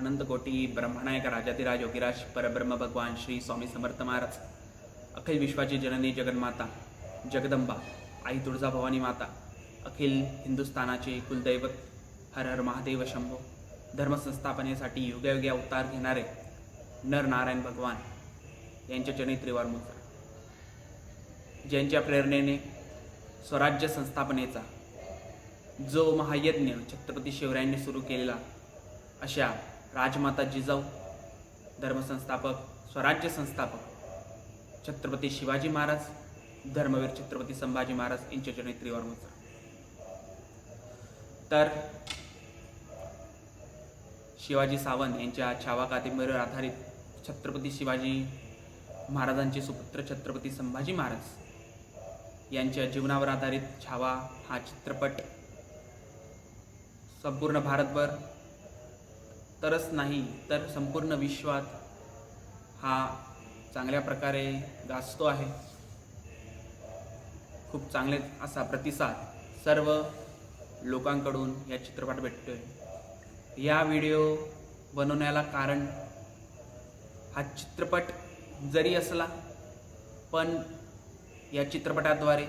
अनंतकोटी ब्रह्मणायक राजाधिराज योगीराज परब्रह्म भगवान श्री स्वामी समर्थ महाराज अखिल विश्वाची जननी जगन्माता जगदंबा आई तुळजाभवानी माता अखिल हिंदुस्थानाचे कुलदैवत हर हर महादेव शंभो धर्मसंस्थापनेसाठी युगयुगे अवतार घेणारे नर नारायण भगवान यांच्या चरणी त्रिवार मुद्रा. ज्यांच्या प्रेरणेने स्वराज्य संस्थापनेचा जो महायज्ञ छत्रपती शिवरायांनी सुरू केलेला अशा राजमाता जिजाऊ धर्मसंस्थापक स्वराज्य संस्थापक छत्रपती शिवाजी महाराज धर्मवीर छत्रपती संभाजी महाराज यांच्या जनेत्रीवर त्रिवार तर शिवाजी सावंत यांच्या छावा कादंबरीवर आधारित छत्रपती शिवाजी महाराजांचे सुपुत्र छत्रपती संभाजी महाराज यांच्या जीवनावर आधारित छावा हा चित्रपट संपूर्ण भारतभर तरच नाही तर संपूर्ण विश्वात हा चांगल्या प्रकारे गाजतो आहे. खूप चांगले असा प्रतिसाद सर्व लोकांकडून या चित्रपट भेटतोय. या व्हिडिओ बनवण्याला कारण हा चित्रपट जरी असला पण या चित्रपटाद्वारे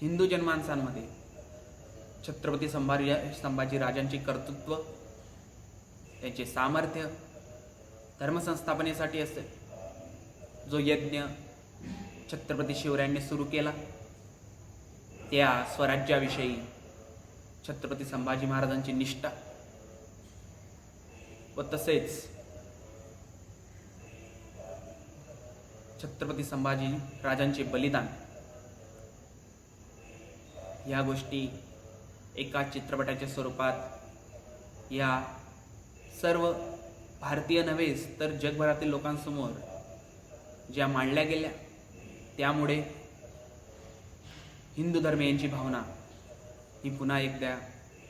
हिंदू जनमानसांमध्ये छत्रपती संभाजी संभाजी राजांचे कर्तृत्व त्यांचे सामर्थ्य धर्मसंस्थापनेसाठी असेल जो यज्ञ छत्रपती शिवरायांनी सुरू केला त्या स्वराज्याविषयी छत्रपती संभाजी महाराजांची निष्ठा व तसेच छत्रपती संभाजी राजांचे बलिदान. या गोष्टी एका चित्रपटाच्या स्वरूपात या सर्व भारतीय नव्हेच तर जगभरातील लोकांसमोर ज्या मांडल्या गेल्या त्यामुळे हिंदू धर्मियांची भावना ही पुन्हा एकदा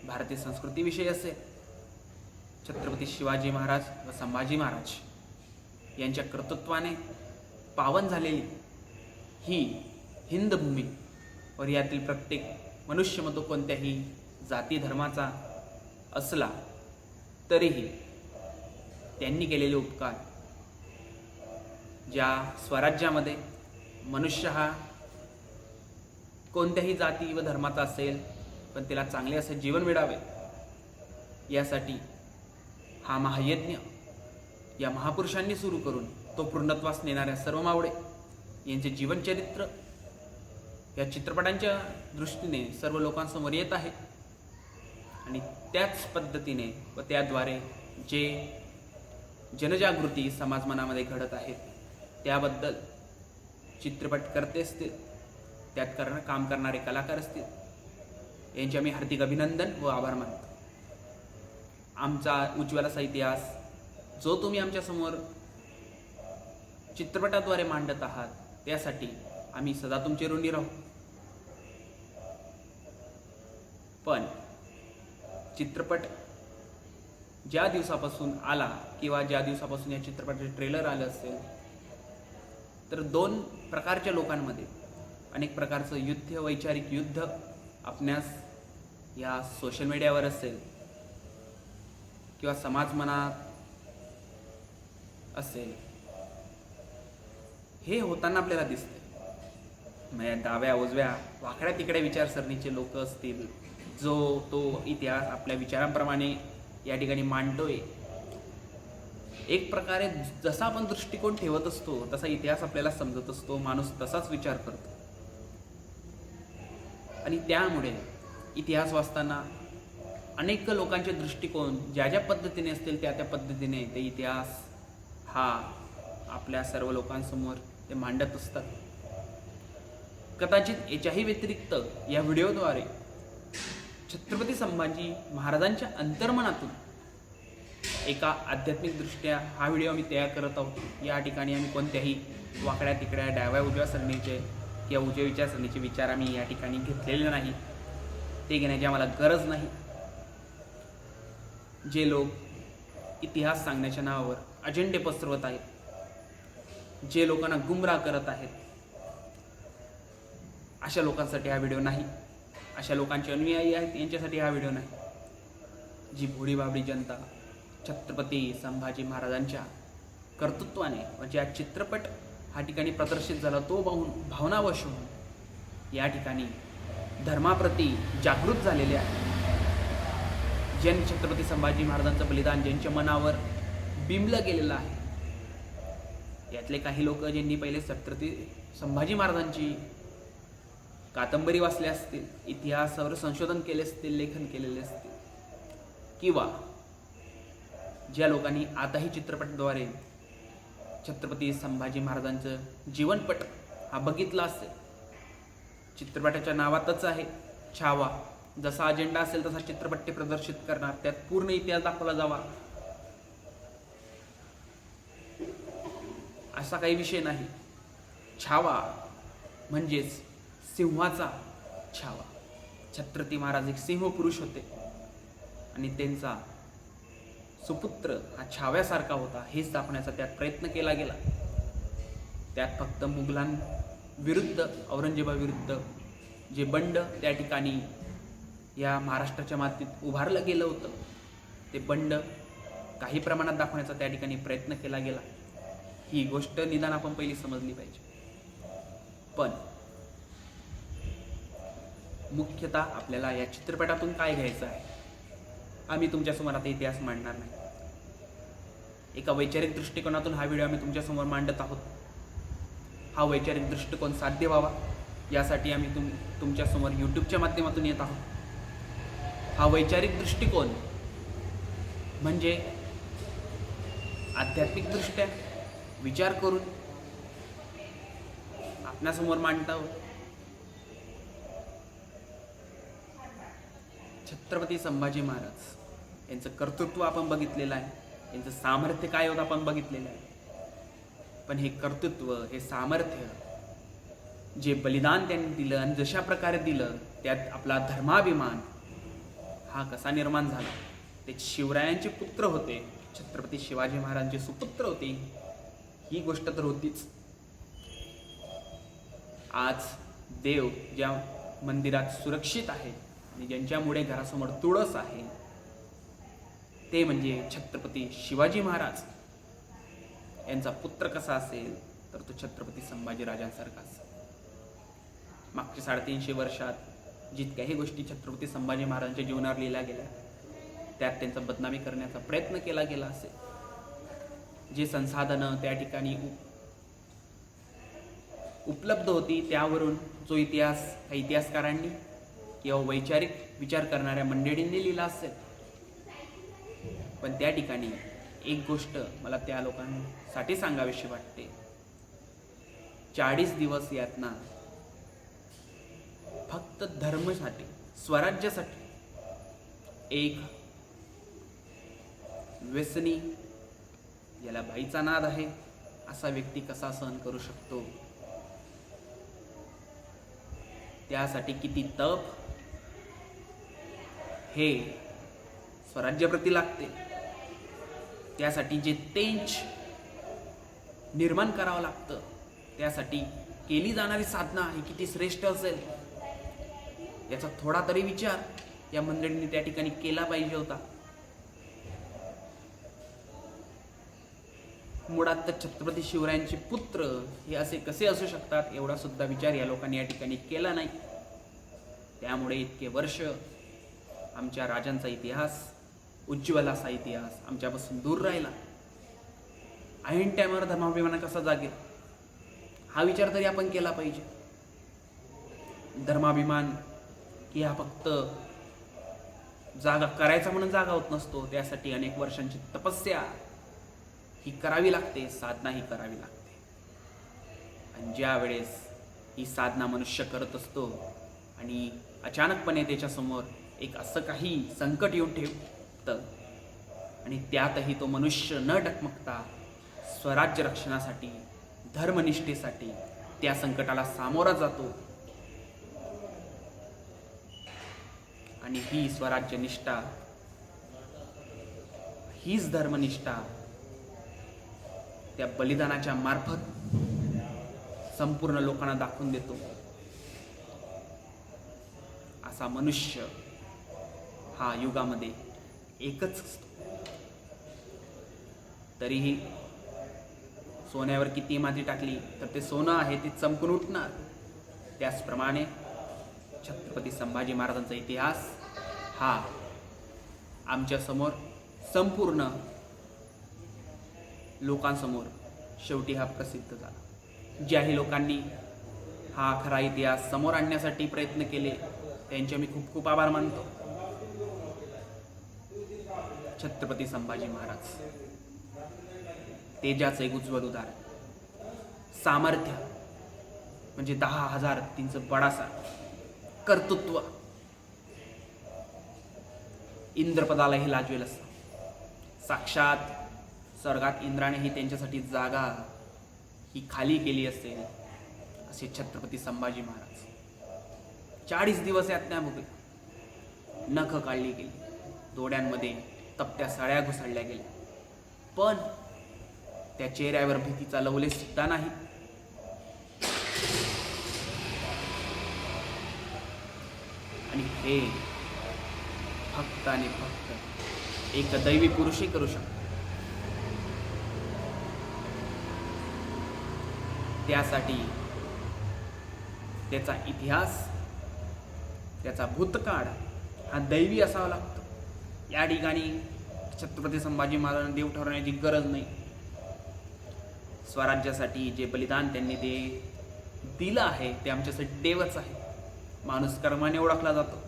भारतीय संस्कृतीविषयी असेल. छत्रपती शिवाजी महाराज व संभाजी महाराज यांच्या कर्तृत्वाने पावन झालेली ही हिंद भूमी व यातील प्रत्येक मनुष्य मतो कोणत्याही जाती धर्माचा असला तरीही त्यांनी केलेले उपकार. ज्या स्वराज्यामध्ये मनुष्य हा कोणत्याही जाती व धर्माचा असेल पण त्याला चांगले असे जीवन मिळावे यासाठी हा महायज्ञ या महापुरुषांनी सुरू करून तो पूर्णत्वास नेणाऱ्या सर्व मावळे यांचे जीवनचरित्र या चित्रपटांच्या दृष्टीने सर्व लोकांसमोर येत आहे. आणि त्याच पद्धतीने व त्याद्वारे जे जनजागृती समाज मनामध्ये घडत आहे. त्याबद्दल चित्रपट करते असतील. त्यात करण काम करणारे कलाकार असतील. यांचे आम्ही हार्दिक अभिनंदन व आभार मानतो. आमचा उज्ज्वलाचा इतिहास जो तुम्ही आमच्यासमोर चित्रपटाद्वारे मांडत आहात त्यासाठी आम्ही सदा तुमचे ऋणी राहू. पण चित्रपट ज्या दिवसापासून आला किंवा ज्या दिवसापासून या चित्रपटाचे ट्रेलर आलं असेल तर दोन प्रकारच्या लोकांमध्ये अनेक प्रकारचं युद्ध वैचारिक युद्ध आपणास या सोशल मीडियावर असेल किंवा समाज मनात असेल. हे होताना आपल्याला दिसते म्हणजे डाव्या उजव्या वाकड्या तिकड्या विचारसरणीचे लोक असतील जो तो इतिहास आपल्या विचारांप्रमाणे या ठिकाणी मांडतोय एक प्रकारे जसा आपण दृष्टिकोन ठेवत असतो तसा इतिहास आपल्याला समजत असतो माणूस तसाच विचार करतो. आणि त्यामुळे इतिहास वाचताना अनेक लोकांचे दृष्टिकोन ज्या ज्या पद्धतीने असतील त्या त्या पद्धतीने ते इतिहास हा आपल्या सर्व लोकांसमोर ते मांडत असतात. कदाचित याच्याही व्यतिरिक्त या व्हिडिओद्वारे छत्रपती संभाजी महाराजांच्या अंतर्मनातून एका आध्यात्मिकदृष्ट्या हा व्हिडिओ आम्ही तयार करत आहोत. या ठिकाणी आम्ही कोणत्याही वाकड्या तिकड्या डाव्या उजव्या सरणीचे किंवा उजव्या विचारसरणीचे विचार आम्ही या ठिकाणी घेतलेले नाही. ते घेण्याची आम्हाला गरज नाही. जे लोक इतिहास सांगण्याच्या नावावर अजेंडे पसरवत आहेत जे लोकांना गुमराह करत आहेत अशा लोकांसाठी हा व्हिडिओ नाही. अशा लोकांचे अनुयायी आहेत यांच्यासाठी हा व्हिडिओ नाही. जी भोळी बाबडी जनता छत्रपती संभाजी महाराजांच्या कर्तृत्वाने व ज्या चित्रपट हा ठिकाणी प्रदर्शित झाला तो पाहून भावनावश होऊन या ठिकाणी धर्माप्रती जागृत झालेले आहे. ज्यांनी छत्रपती संभाजी महाराजांचं बलिदान ज्यांच्या मनावर बिंबलं गेलेलं आहे. यातले काही लोक ज्यांनी पहिले छत्रपती संभाजी महाराजांची कादंबरी वाचल्या असतील इतिहासावर संशोधन केले असतील लेखन केलेले असतील किंवा ज्या लोकांनी आताही चित्रपटाद्वारे छत्रपती संभाजी महाराजांचं जीवनपट हा बघितला असेल चित्रपटाच्या नावातच आहे छावा. जसा अजेंडा असेल तसा चित्रपट ते प्रदर्शित करणार त्यात पूर्ण इतिहास दाखवला जावा. असा काही विषय नाही. छावा म्हणजेच सिंहाचा छावा. छत्रपती महाराज एक सिंह पुरुष होते आणि त्यांचा सुपुत्र हा छाव्यासारखा होता हेच दाखवण्याचा त्यात प्रयत्न केला गेला. त्यात फक्त मुघलांविरुद्ध औरंगजेबाविरुद्ध जे बंड त्या ठिकाणी या महाराष्ट्राच्या मातीत उभारलं गेलं होतं ते बंड काही प्रमाणात दाखवण्याचा त्या ठिकाणी प्रयत्न केला गेला. ही गोष्ट निदान आपण पहिली समजली पाहिजे. पण मुख्यतः आपल्याला या चित्रपटातून काय घ्यायचं आहे? आम्ही तुमच्यासमोर आता इतिहास मांडणार नाही. एका वैचारिक दृष्टिकोनातून हा व्हिडिओ आम्ही तुमच्यासमोर मांडत आहोत. हा वैचारिक दृष्टिकोन साध्य व्हावा यासाठी आम्ही तुम तुमच्यासमोर यूट्यूबच्या माध्यमातून येत आहोत. हा वैचारिक दृष्टिकोन म्हणजे आध्यात्मिकदृष्ट्या विचार करून आपणासमोर मांडत आहोत छत्रपती संभाजी महाराज. यांचं कर्तृत्व आपण बघितलेलं आहे. यांचं सामर्थ्य काय होतं आपण बघितलेलं आहे. पण हे कर्तृत्व हे सामर्थ्य जे बलिदान त्यांनी दिलं आणि जशा प्रकारे दिलं त्यात आपला धर्माभिमान हा कसा निर्माण झाला? ते शिवरायांचे पुत्र होते. छत्रपती शिवाजी महाराजांचे सुपुत्र होते. ही गोष्ट तर होतीच. आज देव ज्या मंदिरात सुरक्षित आहे आणि ज्यांच्यामुळे घरासमोर तुळस आहे ते म्हणजे छत्रपती शिवाजी महाराज. यांचा पुत्र कसा असेल तर तो छत्रपती संभाजीराजांसारखा असेल. मागच्या साडेतीनशे वर्षात जितक्याही गोष्टी छत्रपती संभाजी महाराजांच्या जीवनावर लिहिल्या गेल्या त्यात त्यांचा बदनामी करण्याचा प्रयत्न केला गेला असेल. जे संसाधनं त्या ठिकाणी उपलब्ध होती त्यावरून जो इतिहास त्या इतिहासकारांनी किंवा वैचारिक विचार करणाऱ्या मंडळींनी लिहिला असेल. पण त्या ठिकाणी एक गोष्ट मला त्या लोकांसाठी सांगावीशी वाटते. चाळीस दिवस यातना फक्त धर्मसाठी स्वराज्यासाठी एक व्यसनी याला बाईचा नाद आहे असा व्यक्ती कसा सहन करू शकतो? त्यासाठी किती तप हे स्वराज्यप्रती लागते. त्यासाठी जे तेंच निर्माण करावं लागतं त्यासाठी केली जाणारी साधना ही किती श्रेष्ठ असेल याचा थोडा तरी विचार या मंडळींनी त्या ठिकाणी केला पाहिजे होता. मुळात तर छत्रपती शिवरायांचे पुत्र हे असे कसे असू शकतात एवढा सुद्धा विचार या लोकांनी या ठिकाणी केला नाही. त्यामुळे इतके वर्ष आमच्या राजांचा इतिहास उज्ज्वल असा इतिहास आमच्यापासून दूर राहिला. ऐन टायमावर धर्माभिमान कसा जागेल? हा विचार तरी आपण केला पाहिजे. धर्माभिमान की हा फक्त जागा करायचा म्हणून जागा होत नसतो त्यासाठी अनेक वर्षांची तपस्या ही करावी लागते साधना ही करावी लागते. आणि ज्या वेळेस ही साधना मनुष्य करत असतो आणि अचानकपणे त्याच्यासमोर एक असं काही संकट येऊन ठेव असतं आणि त्यातही तो मनुष्य न डकमकता स्वराज्य रक्षणासाठी धर्मनिष्ठेसाठी त्या संकटाला सामोरा जातो. आणि ही स्वराज्य निष्ठा हीच धर्मनिष्ठा त्या बलिदानाच्या मार्फत संपूर्ण लोकांना दाखवून देतो. असा मनुष्य हा युगामध्ये एकच असतो. तरीही सोन्यावर किती माती टाकली तर ते सोनं आहे ते चमकून उठणार. त्याचप्रमाणे छत्रपती संभाजी महाराजांचा इतिहास हा आमच्यासमोर संपूर्ण लोकांसमोर शेवटी हा प्रसिद्ध झाला. ज्याही लोकांनी हा खरा इतिहास समोर आणण्यासाठी प्रयत्न केले त्यांचे मी खूप खूप आभार मानतो. छत्रपती संभाजी महाराज. तेजाचं एक उज्ज्वल उदाहरण. सामर्थ्य म्हणजे दहा हजार तीनचं बडासा. कर्तृत्व. इंद्रपदालाही लाजवेल असतं. साक्षात स्वर्गात इंद्रानेही त्यांच्यासाठी जागा ही खाली केली असेल असे छत्रपती संभाजी महाराज. चाळीस दिवस यातन्या भोगले नख काढली गेली. डोळ्यांमध्ये तपत्या सळ्या घुसळल्या गेल्या. पण त्या चेहऱ्यावर भीतीचा लवले सुद्धा नाही. आणि हे फक्त आणि फक्त एक दैवी पुरुषही करू शकतो. त्यासाठी त्याचा इतिहास त्याचा भूतकाळ हा दैवी असावा लागतो. या ठिकाणी छत्रपती संभाजी महाराजांना देव ठरवण्याची गरज नाही. स्वराज्यासाठी जे बलिदान त्यांनी ते दिलं आहे ते आमच्यासाठी देवच आहे. माणूस कर्माने ओळखला जातो.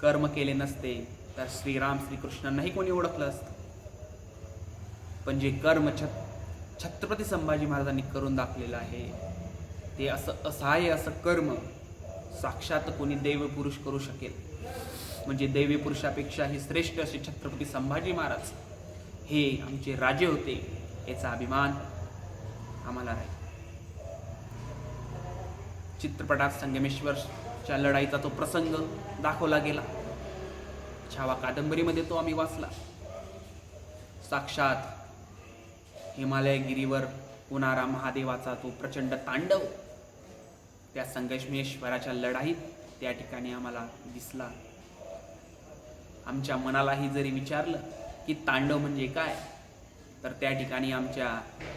कर्म केले नसते तर श्रीराम श्रीकृष्णांनाही कोणी ओळखलं असतं. पण जे कर्म छत छत्रपती संभाजी महाराजांनी करून दाखलेलं आहे ते असं असहाय्य असं कर्म साक्षात कोणी देव पुरुष करू शकेल. म्हणजे दैवी पुरुषापेक्षाही श्रेष्ठ असे छत्रपती संभाजी महाराज हे आमचे राजे होते याचा अभिमान आम्हाला राहील चित्रपटात संगमेश्वरच्या लढाईचा तो प्रसंग दाखवला गेला. छावा कादंबरीमध्ये तो आम्ही वाचला. साक्षात हिमालयगिरीवर होणारा महादेवाचा तो प्रचंड तांडव त्या संगमेश्वराच्या लढाईत त्या ठिकाणी आम्हाला दिसला. आमच्या मनालाही जरी विचारलं की तांडव म्हणजे काय तर त्या ठिकाणी आमच्या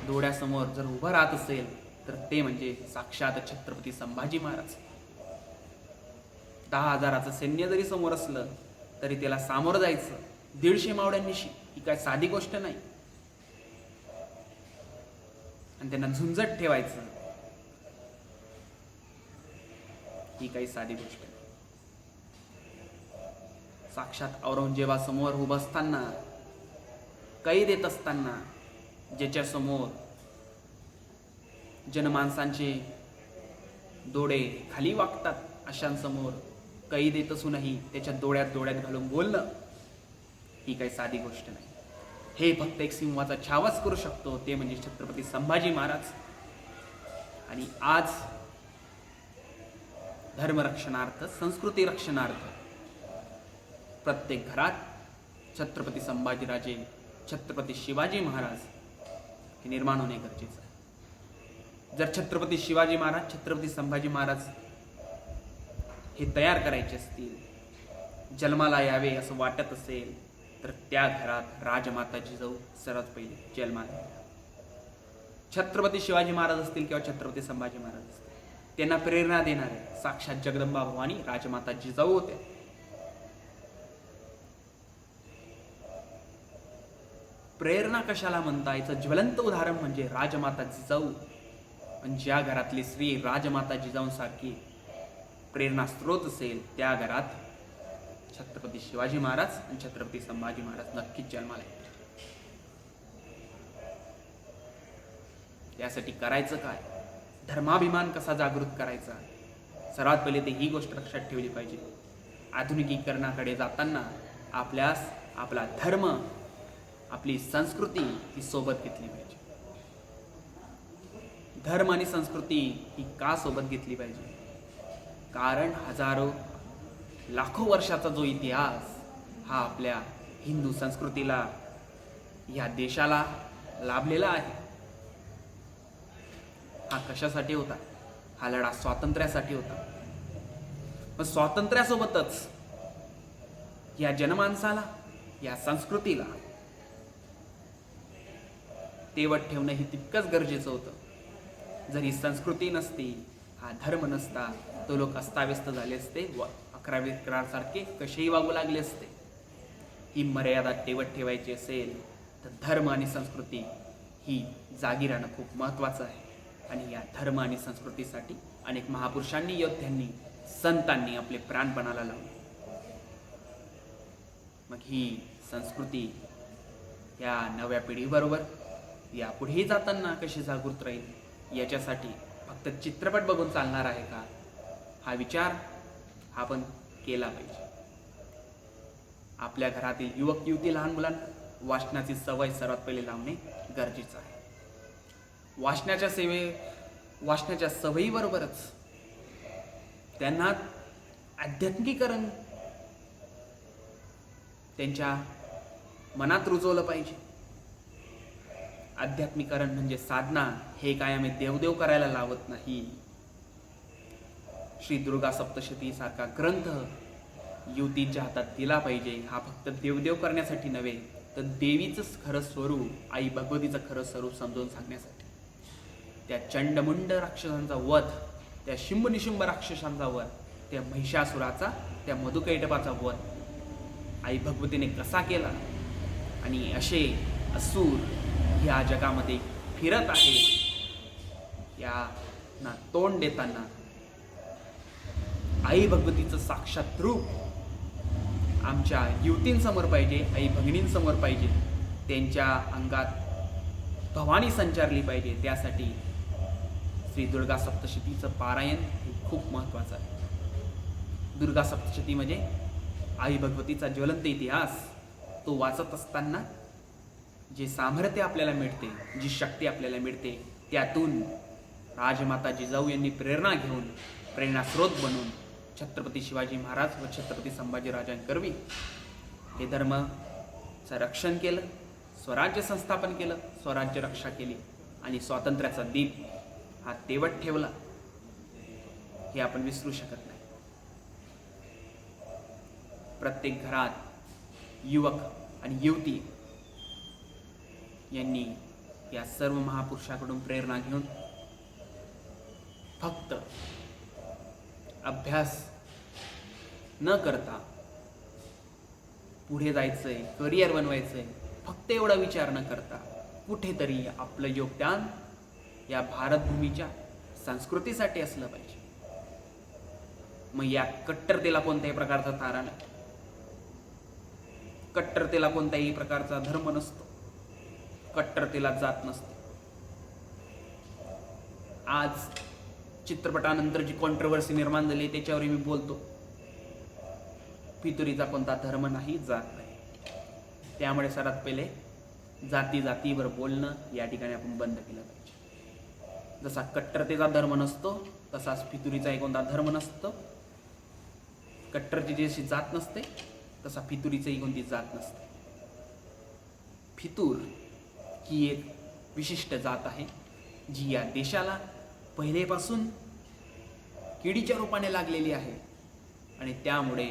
डोळ्यासमोर जर उभं राहत असेल तर ते म्हणजे साक्षात छत्रपती संभाजी महाराज. दहा हजाराचं सैन्य जरी समोर असलं तरी त्याला सामोरं जायचं दीडशे मावड्यांनीशी ही काय साधी गोष्ट नाही. आणि त्यांना झुंजट ठेवायचं ही काही साधी गोष्ट नाही. साक्षात औरंगजेबासमोर उभं असताना कैद येत असताना ज्याच्यासमोर जनमानसांचे डोळे खाली वागतात अशांसमोर कैद येत असूनही त्याच्या डोळ्यात डोळ्यात घालून बोलणं ही काही साधी गोष्ट नाही. हे फक्त एक सिंहाचा छावाच करू शकतो ते म्हणजे छत्रपती संभाजी महाराज. आणि आज धर्मरक्षणार्थ संस्कृती रक्षणार्थ प्रत्येक घरात छत्रपती संभाजीराजे छत्रपती शिवाजी महाराज हे निर्माण होणे गरजेचं आहे. जर छत्रपती शिवाजी महाराज छत्रपती संभाजी महाराज हे तयार करायचे असतील जन्माला यावे असं वाटत असेल तर त्या घरात राजमाताची जाऊ सर्वात पहिले जन्माला छत्रपती शिवाजी महाराज असतील किंवा छत्रपती संभाजी महाराज असतील त्यांना प्रेरणा देणारे साक्षात जगदंबा भवानी राजमाता जिजाऊ होत्या प्रेरणा कशाला म्हणता याचं ज्वलंत उदाहरण म्हणजे राजमाता जिजाऊ पण ज्या घरातली स्त्री राजमाता जिजाऊंसारखी प्रेरणा स्रोत असेल त्या घरात छत्रपती शिवाजी महाराज आणि छत्रपती संभाजी महाराज नक्कीच जन्माला येतील. त्यासाठी करायचं काय? धर्माभिमान कसा जागृत करायचा? सर्वात पहिले ते ही गोष्ट लक्षात ठेवली पाहिजे. आधुनिकीकरणाकडे जाताना आपल्यास आपला धर्म आपली संस्कृती ही सोबत घेतली पाहिजे. धर्म आणि संस्कृती ही का सोबत घेतली पाहिजे? कारण हजारो लाखो वर्षाचा जो इतिहास हा आपल्या हिंदू संस्कृतीला या देशाला लाभलेला आहे. हा कशासाठी होता? हा लढा स्वातंत्र्यासाठी होता. मग स्वातंत्र्यासोबतच या जनमानसाला या संस्कृतीला तेवत ठेवणं हे तितकंच गरजेचं होतं. जर ही संस्कृती नसती हा धर्म नसता तो लोक अस्ताव्यस्त झाले असते व अकरावी करारसारखे कसेही वागू लागले असते. ही मर्यादा तेवत ठेवायची असेल तर धर्म आणि संस्कृती ही जागी राहणं खूप महत्त्वाचं आहे. आणि या धर्म आणि संस्कृतीसाठी अनेक महापुरुषांनी योद्ध्यांनी संतांनी आपले प्राणपणाला लावले. मग ही संस्कृती या नव्या पिढीबरोबर यापुढेही जाताना कशी जागृत राहील? याच्यासाठी फक्त चित्रपट बघून चालणार आहे का? हा विचार आपण केला पाहिजे. आपल्या घरातील युवक युवती लहान मुलांना वाचनाची सवय सर्वात पहिले लावणे गरजेचं आहे. वाचनाच्या सेवे वाचनाच्या सवयीबरोबरच त्यांना आध्यात्मिकीकरण त्यांच्या मनात रुजवलं पाहिजे. आध्यात्मिकरण म्हणजे साधना हे काय आम्ही देवदेव करायला लावत नाही. श्री दुर्गा सप्तशती सारखा ग्रंथ युतीच्या हातात दिला पाहिजे. हा फक्त देवदेव करण्यासाठी नव्हे तर देवीचं खरं स्वरूप आई भगवतीचं खरं स्वरूप समजून सांगण्यासाठी. त्या चंडमुंड राक्षसांचा वध त्या शिंब निशुंब राक्षसांचा वध त्या महिषासुराचा त्या मधुकैटपाचा वध आई भगवतीने कसा केला? आणि असे असूर या जगामध्ये फिरत आहे. या ना तोंड देताना आई भगवतीचं साक्षात रूप आमच्या युवतींसमोर पाहिजे आई भगिनींसमोर पाहिजे त्यांच्या अंगात भवानी संचारली पाहिजे. त्यासाठी श्री दुर्गा सप्तशतीचं पारायण हे खूप महत्त्वाचं आहे. दुर्गा सप्तशती म्हणजे आई भगवतीचा ज्वलंत इतिहास तो वाचत असताना जे सामर्थ्य आपल्याला मिळते जी शक्ती आपल्याला मिळते त्यातून राजमाता जिजाऊ यांनी प्रेरणा घेऊन प्रेरणास्रोत बनून छत्रपती शिवाजी महाराज व छत्रपती संभाजीराजांकरवी हे धर्माचं रक्षण केलं स्वराज्य संस्थापन केलं स्वराज्य रक्षा केली आणि स्वातंत्र्याचा दीप हा तेवट ठेवला. हे आपण विसरू शकत नाही. प्रत्येक घरात युवक आणि युवती यांनी या सर्व महापुरुषाकडून प्रेरणा घेऊन फक्त अभ्यास न करता पुढे जायचंय करिअर बनवायचंय फक्त एवढा विचार न करता कुठेतरी आपलं योगदान या भारतभूमीच्या संस्कृतीसाठी असलं पाहिजे. मग या कट्टरतेला कोणत्याही प्रकारचा तारा नाही. कट्टरतेला कोणत्याही प्रकारचा धर्म नसतो. कट्टरतेला जात नसते. आज चित्रपटानंतर जी कॉन्ट्रवर्सी निर्माण झाली त्याच्यावरही मी बोलतो. पितुरीचा कोणता धर्म नाही जात नाही. त्यामुळे सर्वात पहिले जाती जातीवर बोलणं या ठिकाणी आपण बंद केलं पाहिजे. जसा कट्टरतेचा धर्म नसतो तसाच फितुरीचाही कोणता धर्म नसतो. कट्टरची जशी जात नसते तसा फितुरीचंही कोणती जात नसते. फितूर ही एक विशिष्ट जात आहे जी या देशाला पहिलेपासून किडीच्या रूपाने लागलेली आहे. आणि त्यामुळे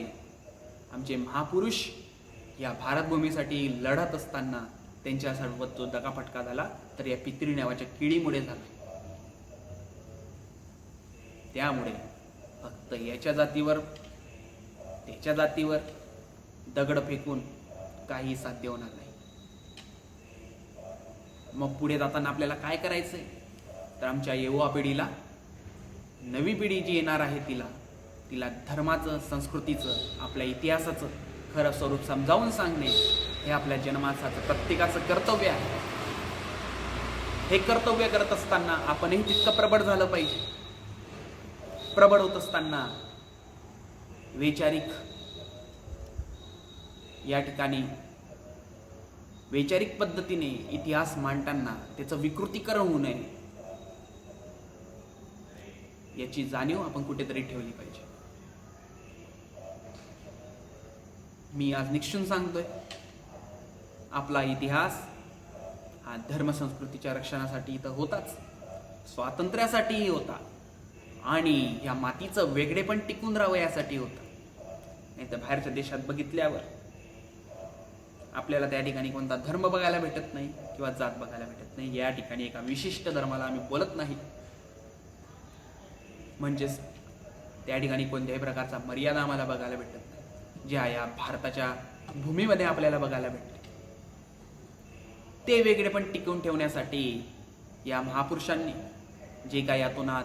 आमचे महापुरुष या भारतभूमीसाठी लढत असताना त्यांच्या सर्व जो दगाफटका झाला तर या पित्री नावाच्या किडीमुळे झाला. त्यामुळे फक्त याच्या जातीवर त्याच्या जातीवर दगड फेकून काही साध्य होणार नाही. मग पुढे जाताना आपल्याला काय करायचं आहे तर आमच्या युवा पिढीला नवी पिढी जी येणार आहे तिला तिला धर्माचं संस्कृतीचं आपल्या इतिहासाचं खरं स्वरूप समजावून सांगणे हे आपल्या जन्माचं प्रत्येकाचं कर्तव्य आहे. हे कर्तव्य करत असताना आपणही तितकं प्रबळ झालं पाहिजे. प्रबळ होत असताना वैचारिक या ठिकाणी वैचारिक पद्धतीने इतिहास मांडताना त्याचं विकृतीकरण होऊ नये याची जाणीव आपण कुठेतरी ठेवली पाहिजे. मी आज निक्षून सांगतोय आपला इतिहास हा धर्मसंस्कृतीच्या रक्षणासाठी इथं होताच स्वातंत्र्यासाठीही होता आणि या मातीचं वेगळेपण टिकून राहावं यासाठी होतं. नाही तर बाहेरच्या देशात बघितल्यावर आपल्याला त्या ठिकाणी कोणता धर्म बघायला भेटत नाही किंवा जात बघायला भेटत नाही. या ठिकाणी एका विशिष्ट धर्माला आम्ही बोलत नाही. म्हणजेच त्या ठिकाणी कोणत्याही प्रकारचा मर्यादा आम्हाला बघायला भेटत नाही. ज्या या भारताच्या भूमीमध्ये आपल्याला बघायला भेटते ते वेगळे पण टिकवून ठेवण्यासाठी या महापुरुषांनी जे काही यातोनात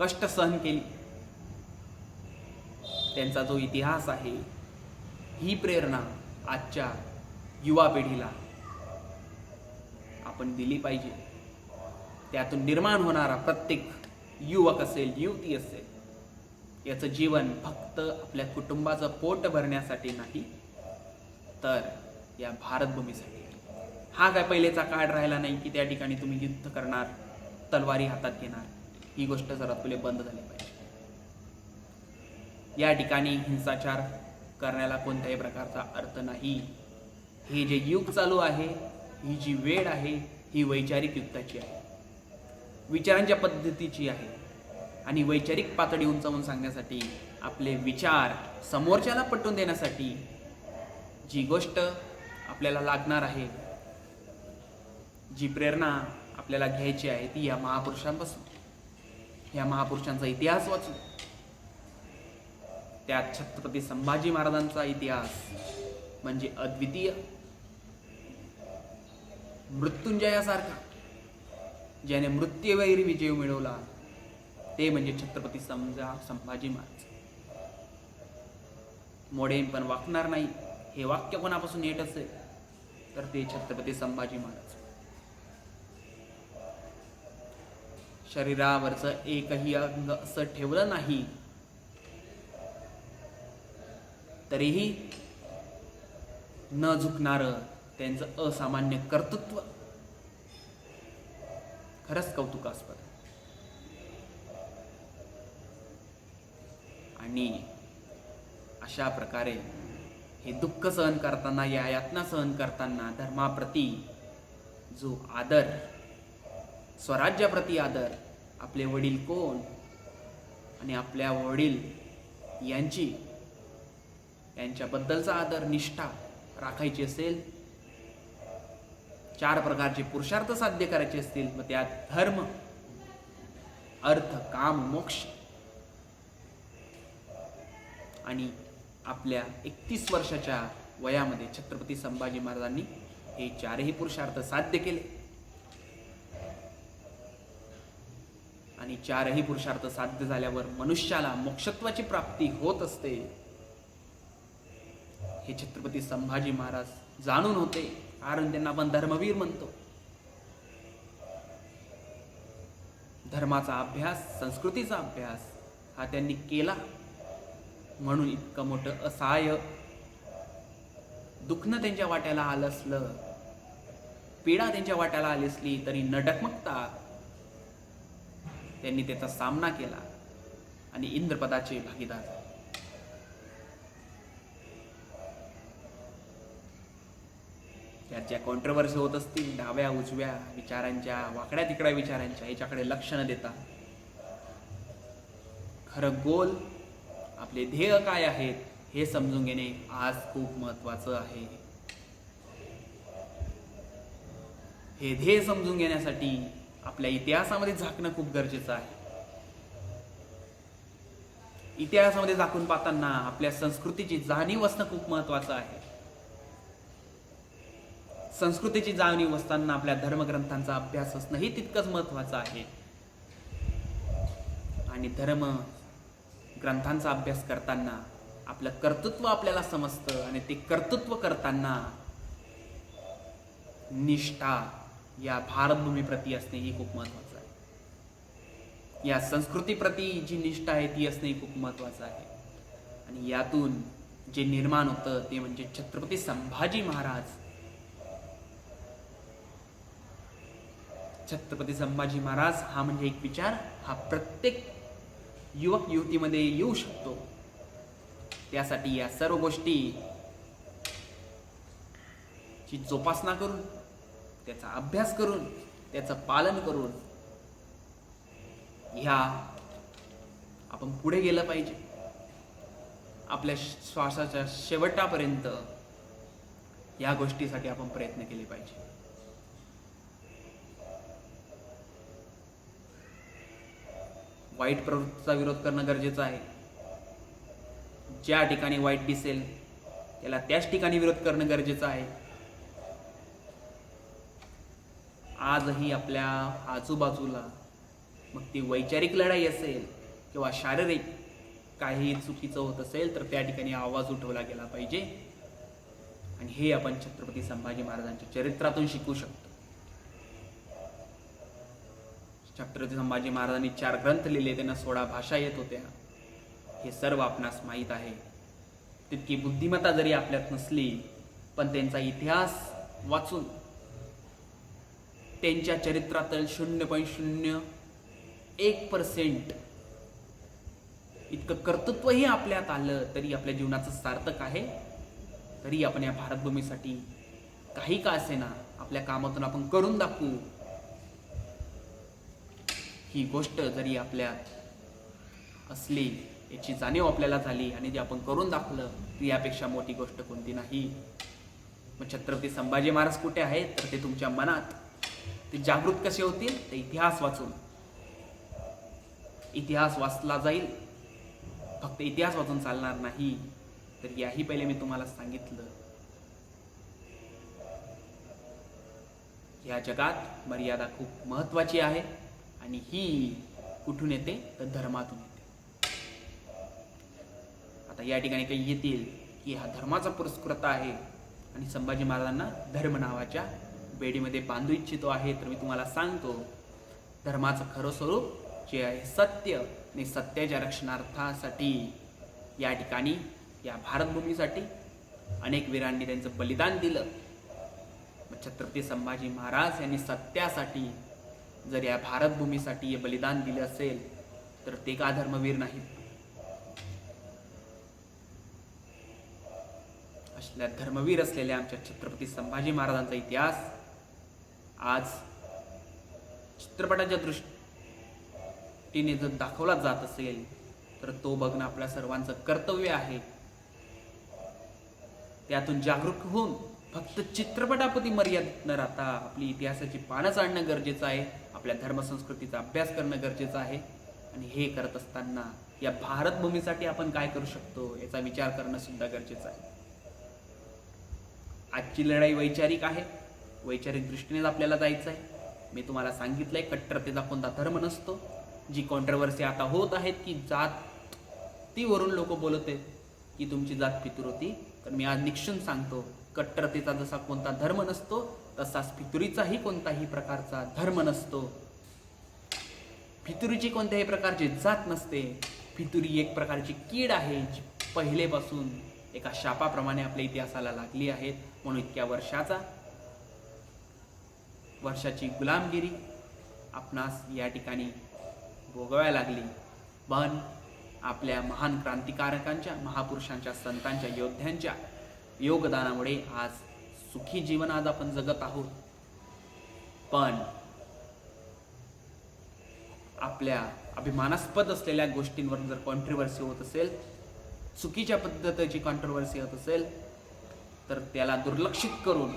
कष्ट सहन केली त्यांचा जो इतिहास आहे ही प्रेरणा आजच्या युवा पिढीला आपण दिली पाहिजे. त्यातून निर्माण होणारा प्रत्येक युवक असेल युवती असेल याचं जीवन फक्त आपल्या कुटुंबाचं पोट भरण्यासाठी नाही तर या भारतभूमीसाठी. हा काय पहिलेचा काळ राहिला नाही की त्या ठिकाणी तुम्ही युद्ध करणार तलवारी हातात घेणार ही गोष्ट जरा तुले बंद झाली पाहिजे. या ठिकाणी हिंसाचार करण्याला कोणत्याही प्रकारचा अर्थ नाही. हे जे युग चालू आहे ही जी वेळ आहे ही वैचारिक युद्धाची आहे. विचारांच्या पद्धतीची आहे. आणि वैचारिक पातळी उंचावून सांगण्यासाठी आपले विचार समोरच्याला पटवून देण्यासाठी जी गोष्ट आपल्याला लागणार आहे जी प्रेरणा आपल्याला घ्यायची आहे ती या महापुरुषांपासून. या महापुरुषांचा इतिहास वाचून. त्यात छत्रपती संभाजी महाराजांचा इतिहास म्हणजे अद्वितीय मृत्युंजयासारखा ज्याने मृत्यूवैर विजय मिळवला ते म्हणजे छत्रपती समजा संभाजी महाराज. मोडेन पण वाकणार नाही हे वाक्य कोणापासून येत असेल? तर ते छत्रपती संभाजी महाराज. शरीरावरचं एकही अंग असं ठेवलं नाही तरीही न झुकणारं त्यांचं असामान्य कर्तृत्व. खरंच कौतुकास्पद. आणि अशा प्रकारे हे दुःख सहन करताना या यातना सहन करताना धर्माप्रती जो आदर स्वराज्याप्रती आदर आपले वडील कोण आणि आपल्या वडील यांची यांच्याबद्दलचा आदर निष्ठा राखायची असेल चार प्रकारचे पुरुषार्थ साध्य करायचे असतील मग त्यात धर्म अर्थ काम मोक्ष आणि आपल्या एकतीस वर्षाच्या वयामध्ये छत्रपती संभाजी महाराजांनी हे चारही पुरुषार्थ साध्य केले. आणि चारही पुरुषार्थ साध्य झाल्यावर मनुष्याला मोक्षत्वाची प्राप्ती होत असते. हे छत्रपती संभाजी महाराज जाणून होते. कारण त्यांना आपण धर्मवीर म्हणतो. धर्माचा अभ्यास संस्कृतीचा अभ्यास हा त्यांनी केला. म्हणून इतकं मोठं असहाय. दुखणं त्यांच्या वाट्याला आलं असलं पीडा त्यांच्या वाट्याला आली असली तरी न त्यांनी त्याचा सामना केला. आणि इंद्रपदाचे भागीदार झाले. त्यात ज्या होत असतील डाव्या उजव्या विचारांच्या वाकड्या तिकड्या विचारांच्या याच्याकडे लक्ष न देता. खरं गोल आपले ध्येय काय आहेत हे समजून घेणे आज खूप महत्वाचं आहे. हे ध्येय समजून घेण्यासाठी आपल्या इतिहासामध्ये झाकणं खूप गरजेचं आहे. इतिहासामध्ये झाकून पाहताना आपल्या संस्कृतीची जाणीव असणं खूप महत्वाचं आहे. संस्कृतीची जाणीव असताना आपल्या धर्मग्रंथांचा अभ्यास असणं हे तितकंच महत्वाचं आहे. आणि धर्म ग्रंथांचा अभ्यास करताना आपलं कर्तृत्व आपल्याला समजतं आणि ते कर्तृत्व करताना निष्ठा या भारतभूमीप्रती असणे ही खूप महत्वाचं आहे. या संस्कृतीप्रती जी निष्ठा आहे ती असणे खूप महत्वाचं आहे. आणि यातून जे निर्माण होतं ते म्हणजे छत्रपती संभाजी महाराज छत्रपती संभाजी महाराज हा म्हणजे एक विचार हा प्रत्येक युवक युवतीमध्ये येऊ शकतो. त्यासाठी या सर्व गोष्टी ची जोपासना करून त्याचा अभ्यास करून त्याचं पालन करून ह्या आपण पुढे गेलं पाहिजे. आपल्या श्वासाच्या शेवटापर्यंत या गोष्टीसाठी आपण प्रयत्न केले पाहिजे. वाईट प्रवृत्तीचा विरोध करणं गरजेचं आहे. ज्या ठिकाणी वाईट दिसेल त्याला त्याच ठिकाणी विरोध करणं गरजेचं आहे. आजही आपल्या आजूबाजूला मग ती वैचारिक लढाई असेल किंवा शारीरिक काही चुकीचं होत असेल तर त्या ठिकाणी आवाज उठवला गेला पाहिजे. आणि हे आपण छत्रपती संभाजी महाराजांच्या चरित्रातून शिकू शकतो. छत्रपती संभाजी महाराजांनी चार ग्रंथ लिहिले त्यांना सोळा भाषा येत होत्या. हे सर्व आपणास माहीत आहे. तितकी बुद्धिमत्ता जरी आपल्यात नसली पण त्यांचा इतिहास वाचून त्यांच्या चरित्रातील शून्य पॉईंट शून्य एक पर्सेंट इतकं कर्तृत्वही आपल्यात आलं तरी आपल्या जीवनाचं सार्थक आहे. तरी आपण या भारतभूमीसाठी काही का असेना आपल्या कामातून आपण करून दाखवू. ही गोष्ट जरी आपल्यात असली याची जाणीव आपल्याला झाली आणि जे आपण करून दाखवलं ती यापेक्षा मोठी गोष्ट कोणती नाही. मग छत्रपती संभाजी महाराज कुठे आहेत? तर ते तुमच्या मनात. ते जागृत कसे होतील? ते इतिहास वाचून. इतिहास वाचला जाईल. फक्त इतिहास वाचून चालणार नाही. तर याही पहिले मी तुम्हाला सांगितलं. या जगात मर्यादा खूप महत्वाची आहे. आणि ही कुठून येते? तर धर्मातून येते. आता या ठिकाणी काही येतील की हा धर्माचा पुरस्कृत आहे आणि संभाजी महाराजांना धर्म नावाच्या बेडीमध्ये बांधू इच्छितो आहे. तर मी तुम्हाला सांगतो धर्माचं खरं स्वरूप जे आहे सत्य आणि सत्याच्या रक्षणार्थासाठी या ठिकाणी या भारतभूमीसाठी अनेक वीरांनी त्यांचं बलिदान दिलं. मग छत्रपती संभाजी महाराज यांनी सत्यासाठी जर या भारतभूमीसाठी हे बलिदान दिले असेल तर ते का धर्मवीर नाहीत? असल्या धर्मवीर असलेल्या आमच्या छत्रपती संभाजी महाराजांचा इतिहास आज चित्रपटाच्या दृष्टीने जर दाखवला जात असेल तर तो बघणं आपल्या सर्वांचं कर्तव्य आहे. त्यातून जागरूक होऊन फक्त चित्रपटापती मर्यादित न राहता आपली इतिहासाची पानं चाडणं गरजेचं आहे आपल्या धर्मसंस्कृतीचा अभ्यास करणं गरजेचं आहे. आणि हे करत असताना या भारतभूमीसाठी आपण काय करू शकतो याचा विचार करणं सुद्धा गरजेचं आहे. आजची लढाई वैचारिक आहे. वैचारिक दृष्टीनेच आपल्याला जायचं आहे मी तुम्हाला सांगितलंय कट्टरतेचा कोणता धर्म नसतो. जी कॉन्ट्रवर्सी आता होत आहेत की जात ती वरून लोक बोलत आहेत की तुमची जात फितूर होती तर मी आज निक्षून सांगतो कट्टरतेचा जसा कोणता धर्म नसतो तसाच फितुरीचाही कोणताही प्रकारचा धर्म नसतो. फितुरीची कोणत्याही प्रकारची जात नसते. फितुरी एक प्रकारची कीड आहे जी पहिलेपासून एका शापाप्रमाणे आपल्या इतिहासाला लागली आहेत म्हणून इतक्या वर्षाचा वर्षाची गुलामगिरी आपणास या ठिकाणी भोगाव्या लागली. पण आपल्या महान क्रांतिकारकांच्या महापुरुषांच्या संतांच्या योद्ध्यांच्या योगदानामुळे आज सुखी जीवन आज आपण जगत आहोत. पण आपल्या अभिमानास्पद असलेल्या गोष्टींवर जर कॉन्ट्रोवर्सी होत असेल चुकीच्या पद्धतीची कॉन्ट्रोवर्सी होत असेल तर त्याला दुर्लक्षित करून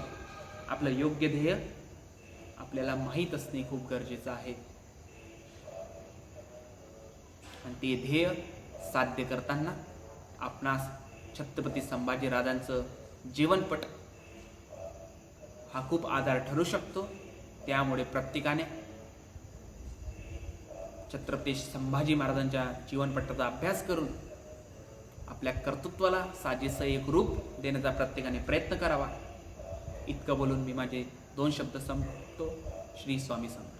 आपलं योग्य ध्येय आपल्याला माहीत असणे खूप गरजेचं आहे. आणि ते ध्येय साध्य करताना आपणास छत्रपती संभाजीराजांचं जीवनपट हा खूप आधार ठरू शकतो. त्यामुळे प्रत्येकाने छत्रपती संभाजी महाराजांच्या जीवनपटाचा अभ्यास करून आपल्या कर्तृत्वाला साजेसं एक रूप देण्याचा प्रत्येकाने प्रयत्न करावा. इतकं बोलून मी माझे दोन शब्द संपतो श्री स्वामी संत